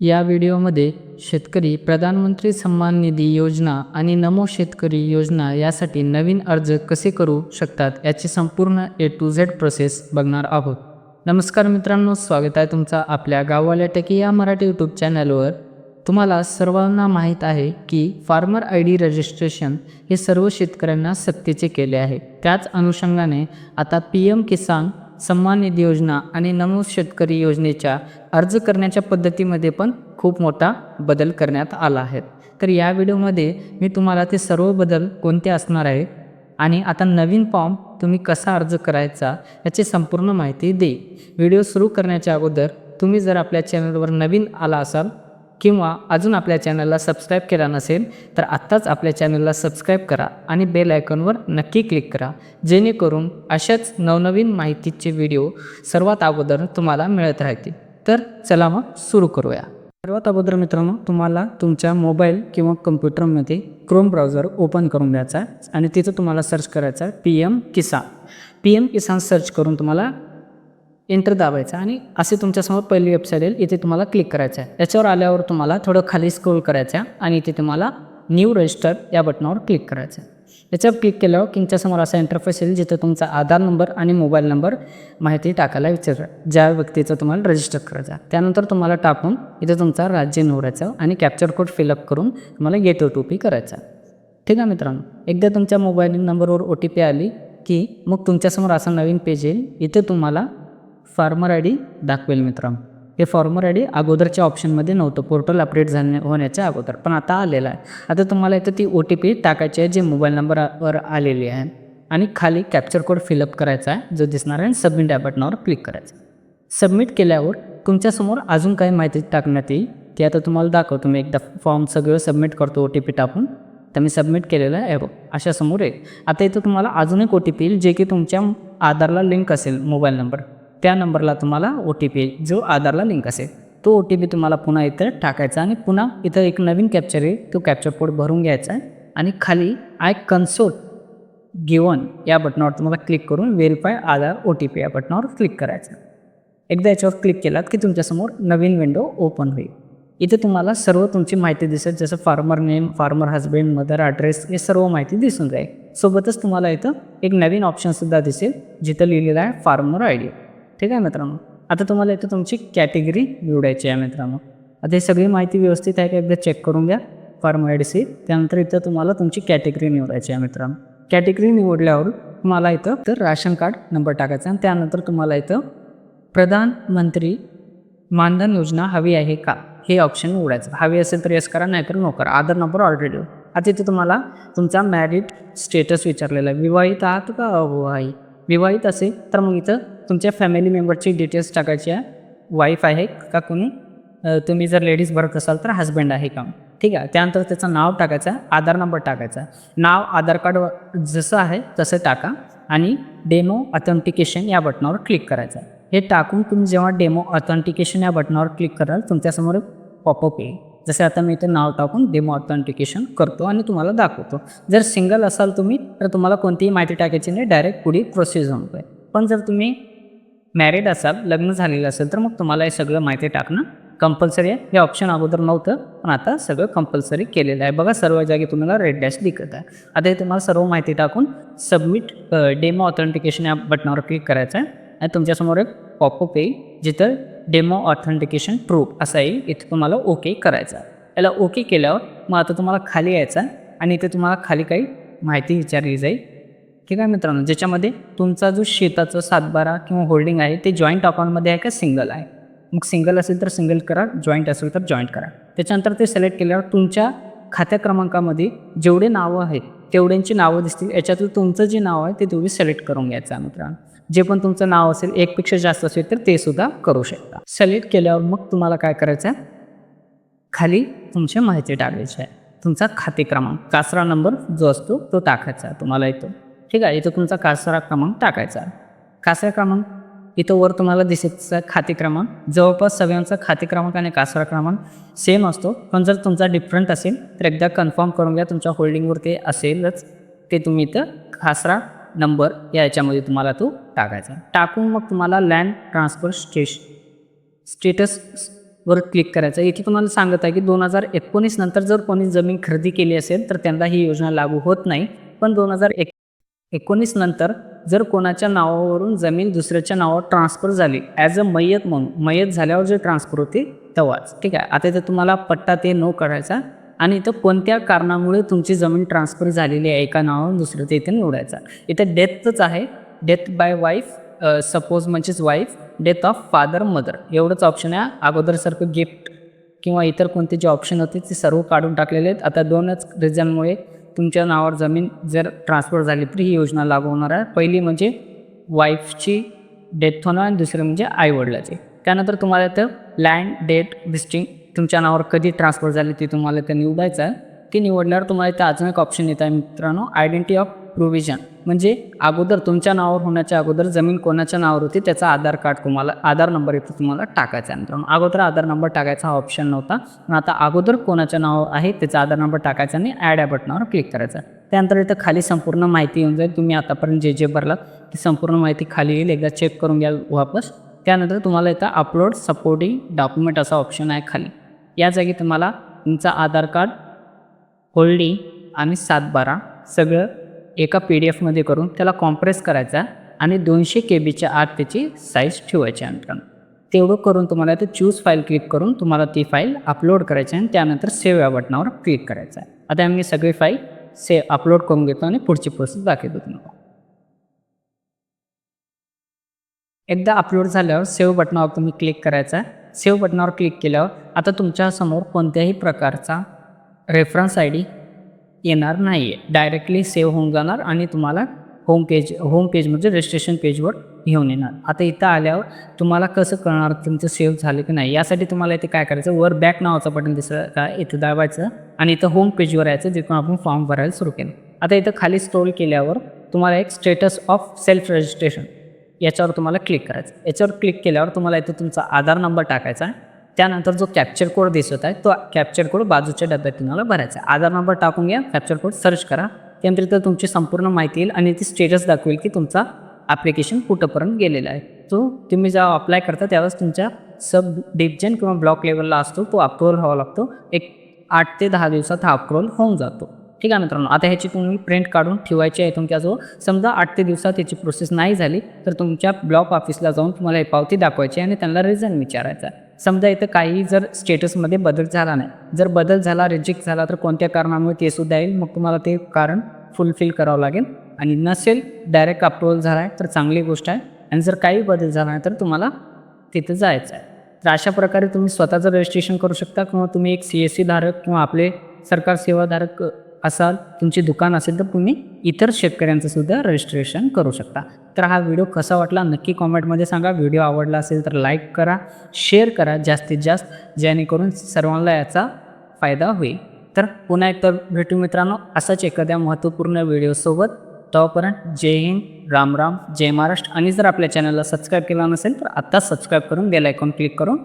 या व्हिडिओमध्ये शेतकरी प्रधानमंत्री सन्मान निधी योजना आणि नमो शेतकरी योजना यासाठी नवीन अर्ज कसे करू शकतात याची संपूर्ण ए टू झेड प्रोसेस बघणार आहोत. नमस्कार मित्रांनो स्वागत आहे तुमचा आपल्या गाववाल्या टेकी या मराठी यूट्यूब चॅनलवर. तुम्हाला सर्वांना माहीत आहे की फार्मर आय डी रजिस्ट्रेशन हे सर्व शेतकऱ्यांना सक्तीचे केले आहे. त्याच अनुषंगाने आता पी एम किसान सन्मान निधी योजना आणि नमो शेतकरी योजनेच्या अर्ज करण्याच्या पद्धतीमध्ये पण खूप मोठा बदल करण्यात आला आहे. तर या व्हिडिओमध्ये मी तुम्हाला ते सर्व बदल कोणते असणार आहे आणि आता नवीन फॉर्म तुम्ही कसा अर्ज करायचा याची संपूर्ण माहिती देईल व्हिडिओ सुरू करण्याच्या अगोदर तुम्ही जर आपल्या चॅनलवर नवीन आला असाल किंवा अजून आपल्या चॅनलला सबस्क्राईब केला नसेल तर आत्ताच आपल्या चॅनलला सबस्क्राईब करा आणि बेल आयकॉनवर नक्की क्लिक करा. जेणेकरून अशाच नवनवीन माहितीचे व्हिडिओ सर्वात अगोदर तुम्हाला मिळत राहतील. तर चला मग सुरू करूया. सर्वात अगोदर मित्रांनो तुम्हाला तुमच्या मोबाईल किंवा कम्प्युटरमध्ये क्रोम ब्राउझर ओपन करून द्यायचा आहे आणि तिथं तुम्हाला सर्च करायचं आहे P M Kisan. P M Kisan search करून तुम्हाला एंटर दाबायचा आणि असे तुमच्यासमोर पहिली वेबसाईट येईल. इथे तुम्हाला क्लिक करायचं आहे याच्यावर आल्यावर तुम्हाला थोडं खाली स्क्रोल करायचं आहे आणि इथे तुम्हाला न्यू रजिस्टर या बटनावर क्लिक करायचं आहे याच्यावर क्लिक केल्यावर तुमच्यासमोर असा इंटरफेस येईल जिथे तुमचा आधार नंबर आणि मोबाईल नंबर माहिती टाकायला विचार. ज्या व्यक्तीचं तुम्हाला रजिस्टर करायचं आहे. त्यानंतर तुम्हाला टाकून इथे तुमचा राज्य निवडायचं आणि कॅप्चर कोड फिलअप करून तुम्हाला गेट ओ टी पी करायचा ठीक आहे मित्रांनो? एकदा तुमच्या मोबाईल नंबरवर ओ टी पी आली की मग तुमच्यासमोर असा नवीन पेज येईल. इथे तुम्हाला फार्मर आय डी दाखवेल मित्रांनो. हे फॉर्मर आय डी अगोदरच्या ऑप्शनमध्ये नव्हतं. पोर्टल अपडेट झाले होण्याच्या अगोदर पण आता आलेलं आहे. आता तुम्हाला इथं ती ओ टी पी टाकायची आहे जे मोबाईल नंबरवर आलेली आहे. आणि खाली कॅप्चर कोड फिलअप करायचा आहे जो दिसणार आहे. सबमिट या बटनावर क्लिक करायचं सबमिट केल्यावर तुमच्यासमोर अजून काही माहिती टाकण्यात येईल. ती आता तुम्हाला दाखवतो. मी एकदा फॉर्म सगळं सबमिट करतो ओ टी पी टाकून. तर मी सबमिट केलेलं आहे. बघ अशा समोर आहे आता इथं तुम्हाला अजून एक ओ टी पी येईल जे की तुमच्या आधारला लिंक असेल मोबाईल नंबर. त्या नंबरला तुम्हाला ओ टी पी जो आधारला लिंक असेल तो ओ टी पी तुम्हाला पुन्हा इथं टाकायचा आणि पुन्हा इथं एक नवीन कॅप्चर येईल तो कॅप्चर कोड भरून घ्यायचा आहे आणि खाली आय कन्सोल गिवन या बटनावर तुम्हाला क्लिक करून verify Aadhaar O T P या बटनावर क्लिक करायचं एकदा याच्यावर क्लिक केलात की तुमच्यासमोर नवीन विंडो ओपन होईल. इथे तुम्हाला सर्व तुमची माहिती दिसेल जसं farmer name farmer husband mother address हे सर्व माहिती दिसून जाईल. सोबतच तुम्हाला इथं एक नवीन ऑप्शनसुद्धा दिसेल जिथं लिहिलेलं आहे फार्मर आय डी ठीक आहे मित्रांनो? आता तुम्हाला इथं तुमची कॅटेगरी निवडायची आहे मित्रांनो. आता ही सगळी माहिती व्यवस्थित आहे का एकदा चेक करून घ्या. फॉर्म आय डी सी त्यानंतर इथं तुम्हाला तुमची कॅटेगरी निवडायची आहे मित्रांनो. कॅटेगरी निवडल्यावर तुम्हाला इथं तर राशन कार्ड नंबर टाकायचा आणि त्यानंतर तुम्हाला इथं प्रधानमंत्री मानधन योजना हवी आहे का? हे ऑप्शन निवडायचं. हवी असेल तर यस करा नाहीतर नो करा. आधार नंबर ऑलरेडी आता इथे तुम्हाला तुमचा मॅरिड स्टेटस विचारलेला आहे. विवाहित आहात का अविवाहित? विवाहित असेल तर मग इथं तुमच्या फॅमिली मेंबरची डिटेल्स टाकायची आहे. वाईफ आहे का कोणी? तुम्ही जर लेडीज भरत असाल तर हस्बंड आहे का? ठीक आहे. त्यानंतर त्याचं नाव टाकायचं आहे. आधार नंबर टाकायचा आहे. नाव आधार कार्ड जसं आहे तसं टाका आणि डेमो ऑथेंटिकेशन या बटनावर क्लिक करायचं हे टाकून तुम्ही जेव्हा डेमो ऑथेंटिकेशन या बटनावर क्लिक कराल तुमच्यासमोर पॉपअप येईल. जसे आता मी इथे नाव टाकून डेमो ऑथेंटिकेशन करतो आणि तुम्हाला दाखवतो. जर सिंगल असाल तुम्ही तर तुम्हाला कोणतीही माहिती टाकायची नाही. डायरेक्ट पुढे प्रोसेस होऊन आहे. पण जर तुम्ही मॅरिड असाल लग्न झालेलं असेल तर मग तुम्हाला हे सगळं माहिती टाकणं कंपल्सरी आहे. हे ऑप्शन अगोदर नव्हतं पण आता सगळं कंपल्सरी केलेलं आहे. बघा सर्व जागी तुम्हाला रेड डॅश दिखत आहे. आता हे तुम्हाला सर्व माहिती टाकून सबमिट डेमो ऑथेंटिकेशन या बटनावर क्लिक करायचं आहे. आणि तुमच्यासमोर एक पॉपअप येईल जिथं डेमो ऑथेंटिकेशन प्रूफ असा येईल. इथे तुम्हाला ओके करायचं आहे. याला ओके केल्यावर मग आता तुम्हाला खाली यायचं आहे आणि इथे तुम्हाला खाली काही माहिती विचारली जाईल. ठीक आहे मित्रांनो ज्याच्यामध्ये तुमचा जो शेताचं सातबारा किंवा होल्डिंग आहे ते जॉईंट अकाउंटमध्ये आहे का सिंगल आहे? मग सिंगल असेल तर सिंगल करा जॉईंट असेल तर जॉईंट करा. त्याच्यानंतर ते सिलेक्ट केल्यावर तुमच्या खात्या क्रमांकामध्ये जेवढे नावं आहेत तेवढ्यांची नावं दिसतील. याच्यातलं तुमचं जे नाव आहे ते तुम्ही सिलेक्ट करून घ्यायचं आहे मित्रांनो. जे पण तुमचं नाव असेल एकपेक्षा जास्त असेल तर ते सुद्धा करू शकता. सिलेक्ट केल्यावर मग तुम्हाला काय करायचं आहे खाली तुमची माहिती टाकायची आहे. तुमचा खाते क्रमांक कासरा नंबर जो असतो तो टाकायचा आहे तुम्हाला येतो ठीक आहे इथं तुमचा कासरा क्रमांक टाकायचा. कासरा क्रमांक इथं वर तुम्हाला दिसेचा खाते क्रमांक जवळपास सगळ्यांचा खाते क्रमांक आणि कासरा क्रमांक सेम असतो. पण जर तुमचा डिफरंट असेल तर एकदा कन्फर्म करून घ्या तुमच्या होल्डिंगवर ते असेलच ते तुम्ही इथं खासरा नंबर या याच्यामध्ये तुम्हाला तो टाकायचा. टाकून मग तुम्हाला लँड ट्रान्सफर स्टेश स्टेटसवर क्लिक करायचं. इथे तुम्हाला सांगत आहे की दोन हजार एकोणीस नंतर जर कोणी जमीन खरेदी केली असेल तर त्यांना ही योजना लागू होत नाही. पण दोन हजार एक एकोणीस नंतर जर कोणाच्या नावावरून जमीन दुसऱ्याच्या नावावर ट्रान्सफर झाली ॲज अ मयत म्हणून मयत झाल्यावर जे ट्रान्सफर होते तेव्हाच. ठीक आहे? आता इथं तुम्हाला पट्टा ते नो करायचा आणि इथं कोणत्या कारणामुळे तुमची जमीन ट्रान्सफर झालेली आहे एका नावावर दुसरं ते इथे निवडायचा इथं डेथच आहे. डेथ बाय वाईफ सपोज म्हणजेच wife death of father mother एवढंच ऑप्शन आहे. अगोदरसारखं गिफ्ट किंवा इतर कोणते जे ऑप्शन होते ते सर्व काढून टाकलेले आहेत. आता दोनच रिझनमुळे तुमच्या नावावर जमीन जर ट्रान्सफर झाली तर ही योजना लागू होणार आहे. पहिली म्हणजे वाईफची डेथ होणं आणि दुसरं म्हणजे आईवडिलाची त्यानंतर तुम्हाला तर लँड डेट विस्टिंग तुमच्या नावावर कधी ट्रान्सफर झाली ते तुम्हाला ते निवडायचं आहे. ती निवडल्यावर तुम्हाला इथं अजून एक ऑप्शन येत आहे मित्रांनो आयडेंटिटी ऑफ प्रोव्हिजन म्हणजे अगोदर तुमच्या नावावर होण्याच्या अगोदर जमीन कोणाच्या नावावर होती त्याचा आधार कार्ड तुम्हाला आधार नंबर इथं तुम्हाला टाकायचा आहे. मित्रांनो अगोदर आधार नंबर टाकायचा हा ऑप्शन नव्हता. पण आता अगोदर कोणाच्या नावावर आहे त्याचा आधार नंबर टाकायचा आणि ॲड या बटनावर क्लिक करायचा. त्यानंतर इथं खाली संपूर्ण माहिती येऊन जाईल. तुम्ही आतापर्यंत जे जे भरलात ती संपूर्ण माहिती खाली येईल. एकदा चेक करून घ्याल वापस. त्यानंतर तुम्हाला इथं अपलोड सपोर्टिंग डॉक्युमेंट असा ऑप्शन आहे खाली. या जागी तुम्हाला तुमचा आधार कार्ड होल्डिंग आणि सातबारा सगळं एका पी डी एफमध्ये करून त्याला कॉम्प्रेस करायचा आणि दोनशे के बीच्या आत त्याची साईज ठेवायची आहे मित्रांनो. तेवढं करून तुम्हाला ते चूज फाईल क्लिक करून तुम्हाला ती फाईल अपलोड करायची आहे आणि त्यानंतर सेव्ह या बटनावर क्लिक करायचं आहे. आता आम्ही सगळी फाईल से अपलोड करून घेतो आणि पुढची प्रोसेस दाखवतो तुम्हाला. एकदा अपलोड झाल्यावर सेव्ह बटनावर तुम्ही क्लिक करायचा आहे. सेव्ह बटनावर क्लिक केल्यावर आता तुमच्यासमोर कोणत्याही प्रकारचा रेफरन्स आय डी येणार नाही आहे डायरेक्टली सेव्ह होऊन जाणार आणि तुम्हाला होम पेज होम पेज म्हणजे रजिस्ट्रेशन पेजवर घेऊन येणार. आता इथं आल्यावर तुम्हाला कसं कळणार तुमचं सेव्ह झालं की नाही? यासाठी तुम्हाला इथे काय करायचं? वर बॅक नावाचं बटन दिसलं का? इथं दाबायचं आणि इथं होम पेजवर यायचं जिथून आपण फॉर्म भरायला सुरू केलं. आता इथं खाली स्क्रोल केल्यावर तुम्हाला एक स्टेटस ऑफ सेल्फ रजिस्ट्रेशन याच्यावर तुम्हाला क्लिक करायचं. याच्यावर क्लिक केल्यावर तुम्हाला इथं तुमचा आधार नंबर टाकायचा आहे. त्यानंतर जो कॅप्चर कोड दिसत आहे तो कॅप्चर कोड बाजूच्या डब्यात तुम्हाला भरायचा आहे. आधार नंबर टाकून घ्या कॅप्चर कोड सर्च करा. त्यानंतर इथं तुमची संपूर्ण माहिती येईल आणि ती स्टेटस दाखवेल की तुमचा ॲप्लिकेशन कुठंपर्यंत गेलेला आहे. तो तुम्ही जेव्हा अप्लाय करता त्यावेळेस तुमच्या सब डिव्हिजन किंवा ब्लॉक लेवलला असतो तो अप्रुव्हल व्हावा लागतो. एक आठ ते दहा दिवसात हा अप्रुव्हल होऊन जातो. ठीक आहे मित्रांनो? आता ह्याची तुम्ही प्रिंट काढून ठेवायची आहे तुमच्याजवळ समजा आठ ते दिवसात याची प्रोसेस नाही झाली तर तुमच्या ब्लॉक ऑफिसला जाऊन तुम्हाला हे पावती दाखवायची आणि त्यांना रिझन विचारायचा आहे. समजा इथं काही जर स्टेटसमध्ये बदल झाला नाही. जर बदल झाला रिजेक्ट झाला तर कोणत्या कारणामुळे ते सुद्धा येईल? मग तुम्हाला ते कारण फुलफिल करावं लागेल. आणि नसेल डायरेक्ट अप्रुव्हल झाला आहे तर चांगली गोष्ट आहे. आणि जर काही बदल झाला नाही तर तुम्हाला तिथं जायचं आहे. तर अशा प्रकारे तुम्ही स्वतःचं रजिस्ट्रेशन करू शकता किंवा तुम्ही एक सी एस सी धारक किंवा आपले सरकार सेवाधारक असाल तुमची दुकान असेल तर तुम्ही इतर शेतकऱ्यांचं सुद्धा रजिस्ट्रेशन करू शकता. तर हा व्हिडिओ कसा वाटला नक्की कॉमेंटमध्ये सांगा. व्हिडिओ आवडला असेल तर लाईक करा शेअर करा जास्तीत जास्त जेणेकरून सर्वांना याचा फायदा होईल. तर पुन्हा एकदा भेटू मित्रांनो असाच एखाद्या महत्त्वपूर्ण व्हिडिओसोबत तोपर्यंत जय हिंद राम राम जय महाराष्ट्र. आणि जर आपल्या चॅनलला सबस्क्राईब केला नसेल तर आत्ताच सबस्क्राईब करून बेल आयकॉन क्लिक करून